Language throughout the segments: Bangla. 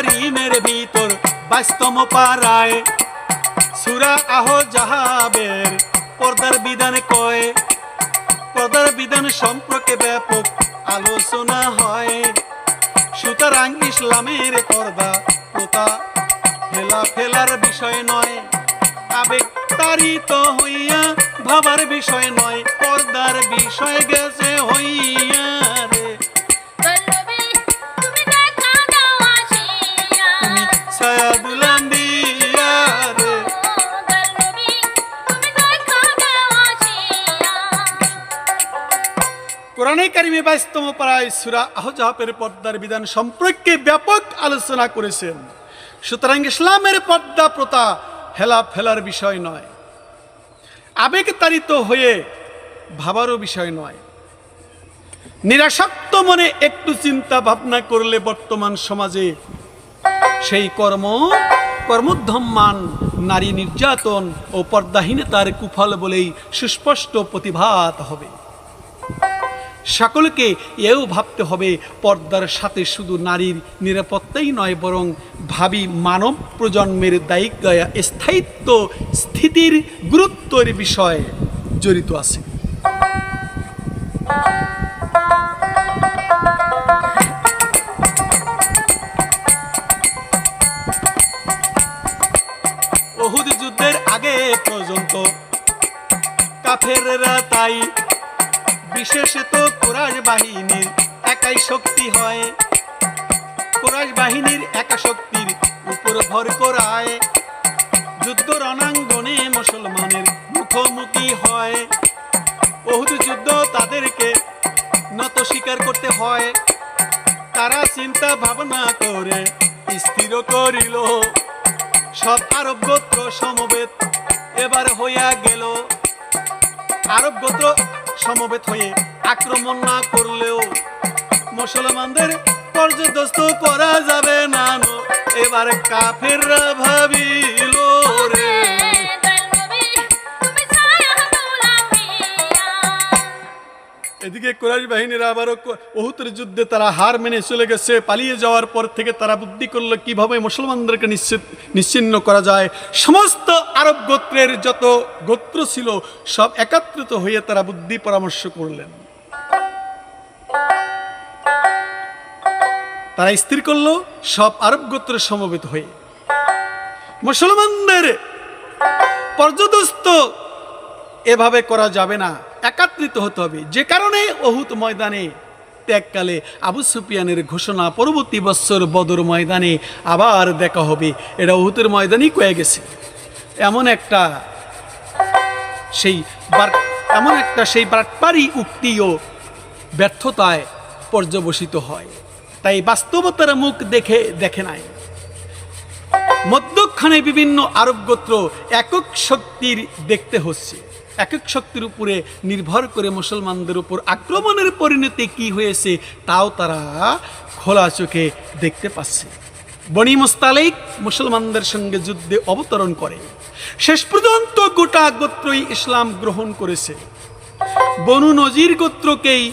কারিমের ভিতর বাস্তম পারায় সুরা আহ জাহাবের পর্দার বিধান কয়। পর্দার বিধান সম্পর্কে ব্যাপক আলোচনা হয়। সুতরাং ইসলামের পর্দা প্রতা ফেলা ফেলার বিষয় নয়। আবেগ তারিত হইয়া ভাবার বিষয় নয়। পর্দার বিষয় গেছে হইয়া। কোরআনে কারিমে বাইশতম পাড়ায় সুরা আহজাহাবের পর্দার বিধান সম্পর্কে ব্যাপক আলোচনা করেছেন। সুতরাং ইসলামের পর্দা প্রথা হেলা ফেলার বিষয় নয়। আবেগ তাড়িত হয়ে ভাবারও বিষয় নয়। নিরাসক্ত মনে একটু চিন্তা ভাবনা করলে বর্তমান সমাজে সেই কর্ম কর্মোদ্ধমান নারী নির্যাতন ও পর্দাহীনতার কুফল বলেই সুস্পষ্ট প্রতিভাত হবে। সকলকে এও ভাবতে হবে, পর্দার সাথে শুধু নারীর নিরাপত্তাই নয়, বরং ভাবি মানব প্রজন্মের দায়িত্ব, স্থায়িত্ব, স্থিতির গুরুত্বের বিষয়ে জড়িত আছে। হয়, তারা চিন্তা ভাবনা করে, স্থির করিল সব আরব গোত্র সমবেত এবার হইয়া গেল আরব গোত্র সমবেত হয়ে আক্রমণ না করলেও মুসলমানদের পর্যদস্ত করা যাবে না। এবার কাফেররা ভাবিল রে এদিকে কোরআশ বাহিনীরা আবারও বহুতের যুদ্ধে তারা হার মেনে চলে গেছে। পালিয়ে যাওয়ার পর থেকে তারা বুদ্ধি করল, কীভাবে মুসলমানদেরকে নিশ্চিত নিশ্চিন্ন করা যায়? সমস্ত আরব গোত্রের যত গোত্র ছিল, সব একাত্রিত হয়ে তারা বুদ্ধি পরামর্শ করলেন। তারা স্থির করল, সব আরব গোত্রের সমবেত হয়ে। মুসলমানদের পর্যদস্ত এভাবে করা যাবে না। একাত্রিত হতে হবে। যে কারণে অহুত ময়দানে ত্যাগকালে আবু সুফিয়ানের ঘোষণা পরবর্তী বৎসর বদর ময়দানে আবার দেখা হবে। এটা অহুতের ময়দানই কয়ে গেছে। এমন একটা সেই এমন একটা সেই বাটপারি উক্তিও ব্যর্থতায় পর্যবসিত হয়। তাই বাস্তবতার মুখ দেখে দেখে নাই। মধ্যক্ষণে বিভিন্ন আরব গোত্র একক শক্তির দেখতে হচ্ছে। একক শক্তির উপরে নির্ভর করে মুসলমানদের উপর আক্রমণের পরিণতি কি হয়েছে, তাও তারা খোলা চোখে দেখতে পাচ্ছে। বনি মোস্তালেক মুসলমানদের সঙ্গে যুদ্ধে অবতরণ করে। শেষ পর্যন্ত গোটা গোত্রই ইসলাম গ্রহণ করেছে। বনু নজির গোত্রকেই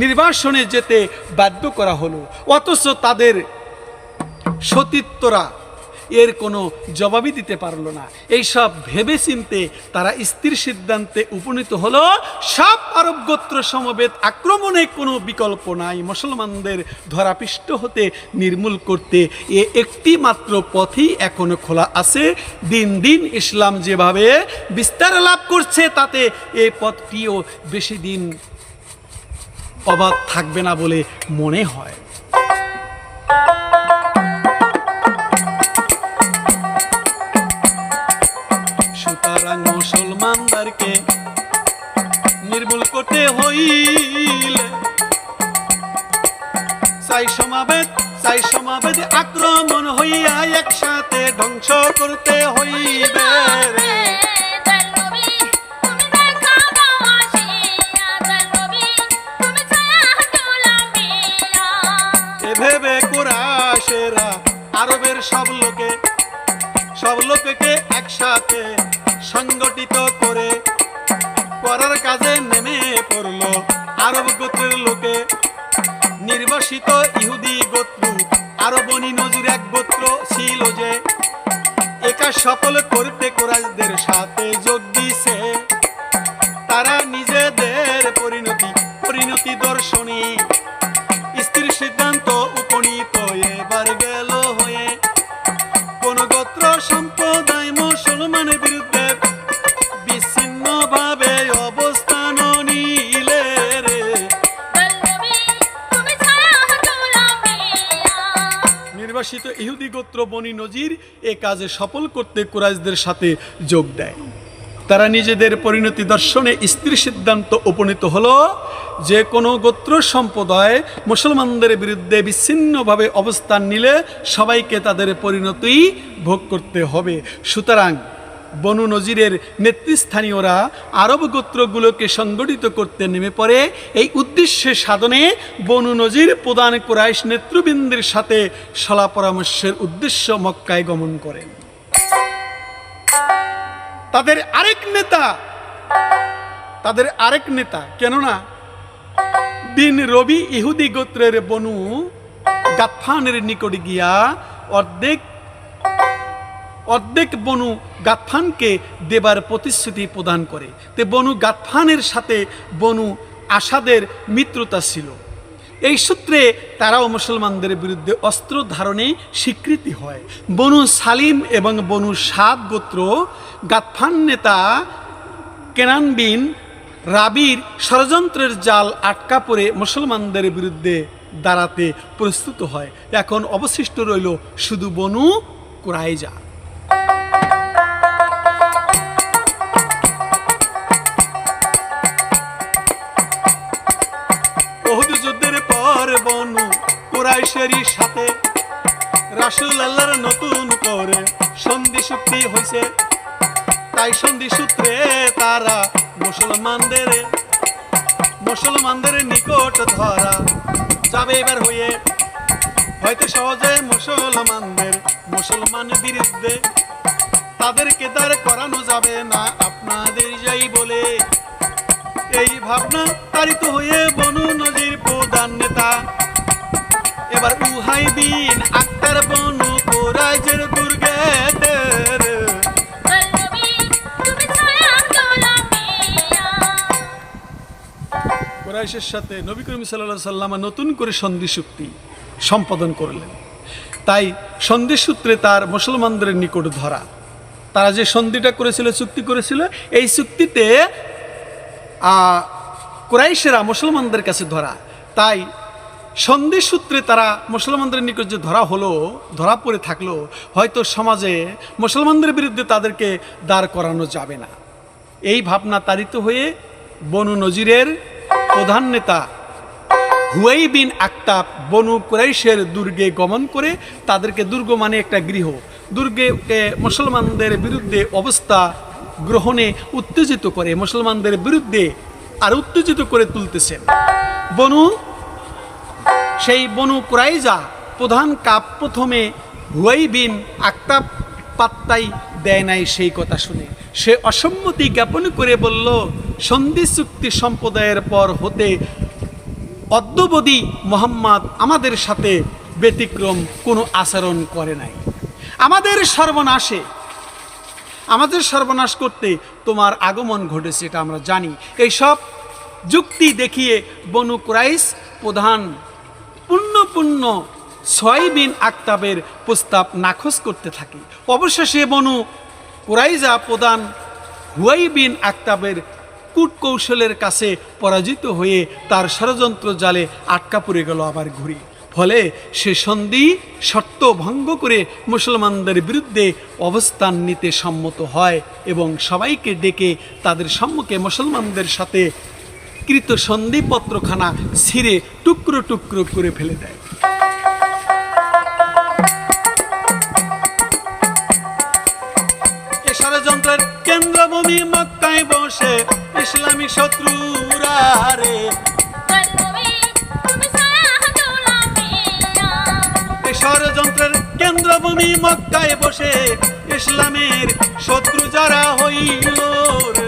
নির্বাসনে যেতে বাধ্য করা হলো, অথচ তাদের সতীত্বরা এর কোনো জবাবই দিতে পারল না। এইসব ভেবে চিনতে তারা স্থির সিদ্ধান্তে উপনীত হলো সব আরব গোত্র সমবেত আক্রমণে কোনো বিকল্প নাই। মুসলমানদের ধরাপিষ্ট হতে নির্মূল করতে এ একটি মাত্র পথই এখনও খোলা আছে। দিন দিন ইসলাম যেভাবে বিস্তার লাভ করছে, তাতে এই পথটিও বেশি দিন অবাধ থাকবে না বলে মনে হয়। আক্রমণ হইয়া একসাথে ধ্বংস করতে হইবে রে। পল্লবী তুমি দেখা দাও আসিয়া পল্লবী তুমি ছায়া দুলামিয়া এভেবে কুরাশেরা আরবের সব লোকে, সব লোককে একসাথে সংগঠিত করে করার কাজে নেমে পড়ল। আরব গোত্রের লোকে, নির্বাসিত ইহুদি গোত্র, আরবনি নজির এক গোত্র ছিল যে, একা সফল করতে কোরাইশদের সাথে যোগ দিছে। তারা নিজেদের পরিণতি পরিণতি দর্শনী, স্ত্রীর সিদ্ধান্ত উপনীত এবার গেল হয়ে। কোন গোত্র সম্প্রদায় মুসলমানের বিরুদ্ধে নির্বাসিত ইহুদি গোত্র বনি নজির এ কাজে সফল করতে কুরাইশদের সাথে যোগ দেয়। তারা নিজেদের পরিণতি দর্শনে স্ত্রীর সিদ্ধান্ত উপনীত হল যে কোনো গোত্র সম্প্রদায় মুসলমানদের বিরুদ্ধে বিচ্ছিন্নভাবে অবস্থান নিলে সবাইকে তাদের পরিণতি ভোগ করতে হবে। সুতরাং বনু নজিরের নেতৃস্থানীয়রা আরব গোত্রগুলোকে সংগঠিত করতে নেমে পড়ে। এই উদ্দেশ্যে সাধনে বনু নজির প্রধান কুরাইশ নেতৃবৃন্দের সাথে সলা পরামর্শের উদ্দেশ্য মক্কায় গমন করেন তাদের আরেক নেতা, তাদের আরেক নেতা, কেননা বিন রবি ইহুদি গোত্রের বনু গাফানের নিকট গিয়া অর্ধেক অর্ধেক বনু গাতফানকে দেবার প্রতিশ্রুতি প্রদান করে। তে বনু গাতফানের সাথে বনু আসাদের মিত্রতা ছিল। এই সূত্রে তারাও মুসলমানদের বিরুদ্ধে অস্ত্র ধারণে স্বীকৃতি হয়। বনু সালিম এবং বনু সাদ গোত্র গাতফান নেতা কেনান বিন রাবির ষড়যন্ত্রের জাল আটকা পড়ে মুসলমানদের বিরুদ্ধে দাঁড়াতে প্রস্তুত হয়। এখন অবশিষ্ট রইল শুধু বনু কুরাইজা। বনু কুরাইশেরই সাথে। রাসুল আল্লাহর নতুন করে সন্ধি চুক্তি হয়েছে তাই সন্ধি সূত্রে তারা মুসলমানদের মুসলমানদের নিকট ধরা যাবে এবার হয়ে হয়তো সহজে মুসলমানদের মুসলমান বিরুদ্ধে তাদেরকে দাঁড় করানো যাবে না, আপনাদের যাই বলে। এই ভাবনা তারিত হয়ে বনু নদীর প্রধান নেতা। এবার উহাই বিন আক্তার বনু কোরাইজের দুলামিয়া কোরাইশের সাথে নবী করিম সাল্লাহ সাল্লাম নতুন করে সন্ধি চুক্তি সম্পাদন করলেন। তাই সন্ধি সূত্রে তার মুসলমানদের নিকট ধরা। তারা যে সন্ধিটা করেছিল, চুক্তি করেছিল, এই চুক্তিতে কুরাইশেরা মুসলমানদের কাছে ধরা। তাই সন্ধি সূত্রে তারা মুসলমানদের নিকট যে ধরা হলো, ধরা পড়ে থাকল, হয়তো সমাজে মুসলমানদের বিরুদ্ধে তাদেরকে দাঁড় করানো যাবে না। এই ভাবনা তাড়িত হয়ে বনু নজিরের প্রধান নেতা হুয়াই বিন আক্তাব বনু কুরাইশের দুর্গে গমন করে তাদেরকে দুর্গ মানে একটা গৃহ, দুর্গে মুসলমানদের বিরুদ্ধে অবস্থা গ্রহণে উত্তেজিত করে মুসলমানদের বিরুদ্ধে আর উত্তেজিত করে তুলতেছেন বনু, সেই বনু কুরাইজা প্রধান কাপ প্রথমে হুয়াই বিন আক্তাব পাত্তাই দেয় নাই সেই কথা শুনে। সে অসম্মতি জ্ঞাপন করে বলল, সন্ধি চুক্তি সম্প্রদায়ের পর হতে অদ্যবধি মোহাম্মদ আমাদের সাথে ব্যতিক্রম কোনো আচরণ করে নাই। আমাদের সর্বনাশে আমাদের সর্বনাশ করতে তোমার আগমন ঘটেছে, এটা আমরা জানি। এই সব যুক্তি দেখিয়ে বনু কুরাইশ প্রধান পূর্ণ পূর্ণ ছয় বিন আক্তাবের প্রস্তাব নাকচ করতে থাকে। অবশেষে বনু কুরাইজা প্রধান হুয়াই বিন আক্তাবের কূটকৌশলের কাছে পরাজিত হয়ে তার ষড়যন্ত্র জালে আটকা পড়ে গেল আবার ঘুরে। ফলে সে সন্ধি শর্ত ভঙ্গ করে মুসলমানদের বিরুদ্ধে অবস্থান নিতে সম্মত হয় এবং সবাইকে ডেকে তাদের সম্মুখে মুসলমানদের সাথে কৃত সন্ধিপত্রখানা ছিঁড়ে টুকরো টুকরো করে ফেলে দেয়। ষড়যন্ত্রের কেন্দ্রভূমি মক্কায় বসে ইসলামী শত্রুরা রে ষড়যন্ত্রের কেন্দ্রভূমি মক্কায় বসে ইসলামের শত্রু যারা হইল রে।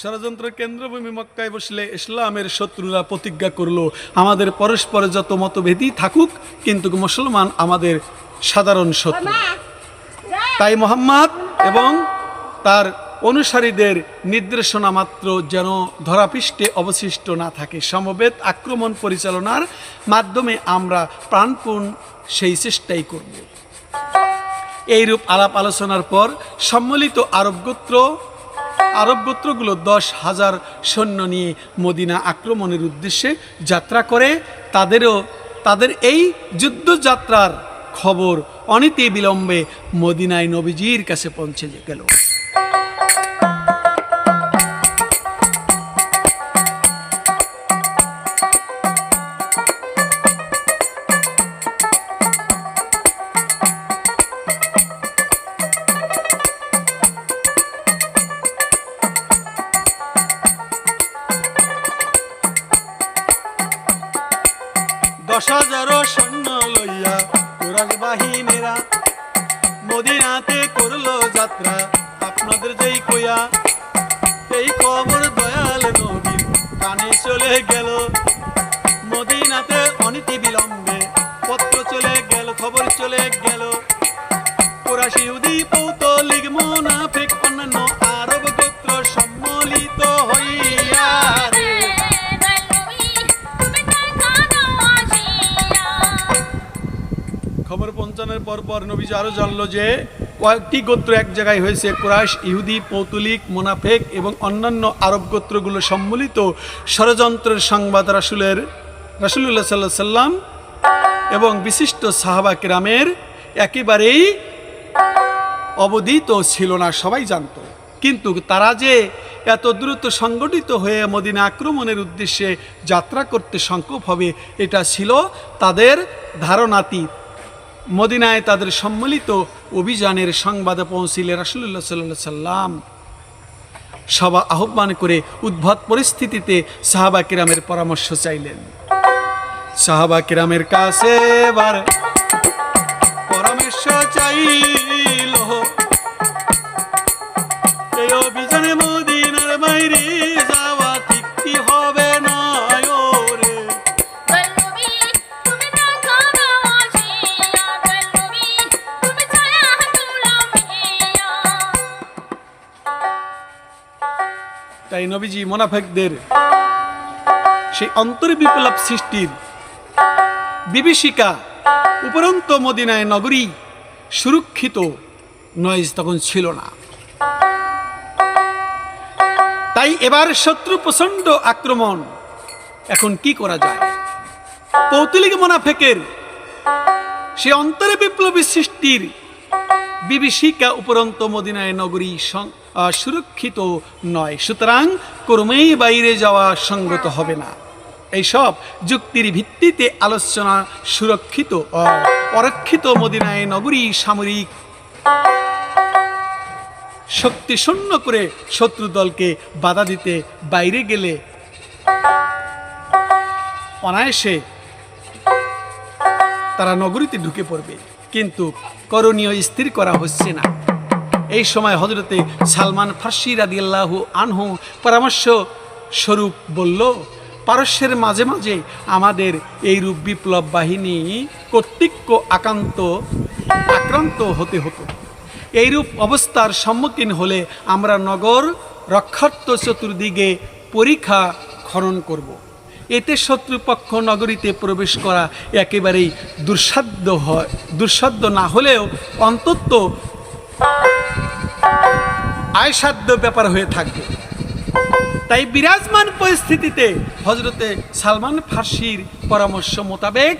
ষড়যন্ত্র কেন্দ্রভূমি মক্কায় বসলে ইসলামের শত্রুরা প্রতিজ্ঞা করল আমাদের পরস্পর যত মতভেদী থাকুক কিন্তু মুসলমান আমাদের সাধারণ শত্রু। তাই মোহাম্মদ এবং তার অনুসারীদের নির্দেশনা মাত্র যেন ধরাপৃষ্ঠে অবশিষ্ট না থাকে। সমবেত আক্রমণ পরিচালনার মাধ্যমে আমরা প্রাণপণ সেই চেষ্টাই করব। এইরূপ আলাপ আলোচনার পর সম্মিলিত আরব গোত্র আরব গোত্রগুলো দশ হাজার সৈন্য নিয়ে মদিনা আক্রমণের উদ্দেশ্যে যাত্রা করে। তাদেরও, তাদের এই যুদ্ধযাত্রার খবর অনীতি বিলম্বে মদিনায় নবীজির কাছে পৌঁছে গেল। কানে চলে গেল। মদিনাতে অনীতি বিলম্বে পত্র চলে গেল, খবর চলে গেল। কোরাশি উদি পৌতলিক সম্মিলিত হইয়া খবর পৌঁছানোর পর পর নবীজি আরও জানলো যে কয়েকটি গোত্র এক জায়গায় হয়েছে, কোরাইশ, ইহুদি, পৌতুলিক, মোনাফেক এবং অন্যান্য আরব গোত্রগুলো সম্মিলিত ষড়যন্ত্রের সংবাদ রাসুলের রাসুল্লাহ সাল্লাহ সাল্লাম এবং বিশিষ্ট সাহাবা কেরামের একেবারেই অবদিত ছিল না, সবাই জানতো। কিন্তু তারা যে এত দ্রুত সংগঠিত হয়ে মদিনা আক্রমণের উদ্দেশ্যে যাত্রা করতে সংকল্প হবে, এটা ছিল তাদের ধারণাতীত। মদিনায় তাদের সম্মিলিত অভিযানের সংবাদে পৌঁছিলে রাসুল্লাহ সাল্লাহ সাল্লাম সভা আহ্বান করে উদ্ভট পরিস্থিতিতে সাহাবা কিরামের পরামর্শ চাইলেন। সাহাবা কিরামের কাছে পরামর্শ চাইল নবীজি মোনাফেকদের সেই অন্তর বিপ্লব সৃষ্টির বিভীষিকা উপরন্ত মদিনায় নগরী সুরক্ষিত নয়, তখন ছিল না। তাই এবার শত্রু প্রচণ্ড আক্রমণ। এখন কি করা যায়? পৌতলিক মোনাফেকের সে অন্তরে বিপ্লবী সৃষ্টির বিভীষিকা উপরন্ত মদিনায় নগরী সুরক্ষিত নয়। সুতরাং কর্মেই বাইরে যাওয়া সঙ্গত হবে না। এইসব যুক্তির ভিত্তিতে আলোচনা সুরক্ষিত অরক্ষিত মদিনায় নগরী সামরিক শক্তি শূন্য করে শত্রু দলকে বাধা দিতে বাইরে গেলে অনায়াসে তারা নগরীতে ঢুকে পড়বে। কিন্তু করণীয় স্থির করা হচ্ছে না। এই সময় হজরতে সালমান ফার্সি রাদিয়াল্লাহু আনহু পরামর্শ স্বরূপ বলল, পারস্যের মাঝে মাঝে আমাদের এই রূপ বিপ্লব বাহিনী কর্তৃক আকান্ত আক্রান্ত হতে হতো এইরূপ অবস্থার সম্মুখীন হলে আমরা নগর রক্ষার্থ চতুর্দিকে পরীক্ষা খনন করব। এতে শত্রুপক্ষ নগরীতে প্রবেশ করা একেবারেই দুঃসাধ্য হয়, দুঃসাধ্য না হলেও অন্তত আয়সাধ্য ব্যাপার হয়ে থাকবে। তাই বিরাজমান পরিস্থিতিতে হজরতে সালমান ফার্সির পরামর্শ মোতাবেক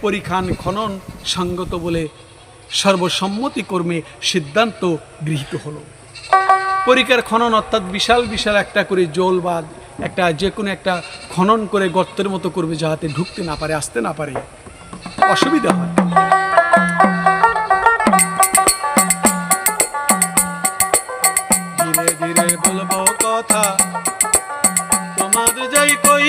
পরিখান খনন সঙ্গত বলে সর্বসম্মতিক্রমে সিদ্ধান্ত গৃহীত হলো। পরিকার খনন অর্থাৎ বিশাল বিশাল একটা করে জল বা একটা যে কোনো একটা খনন করে গর্তের মতো করবে যাতে ঢুকতে না পারে, আসতে না পারে। অসুবিধা হয়। ধীরে বলব কথা। তোমার যাই কই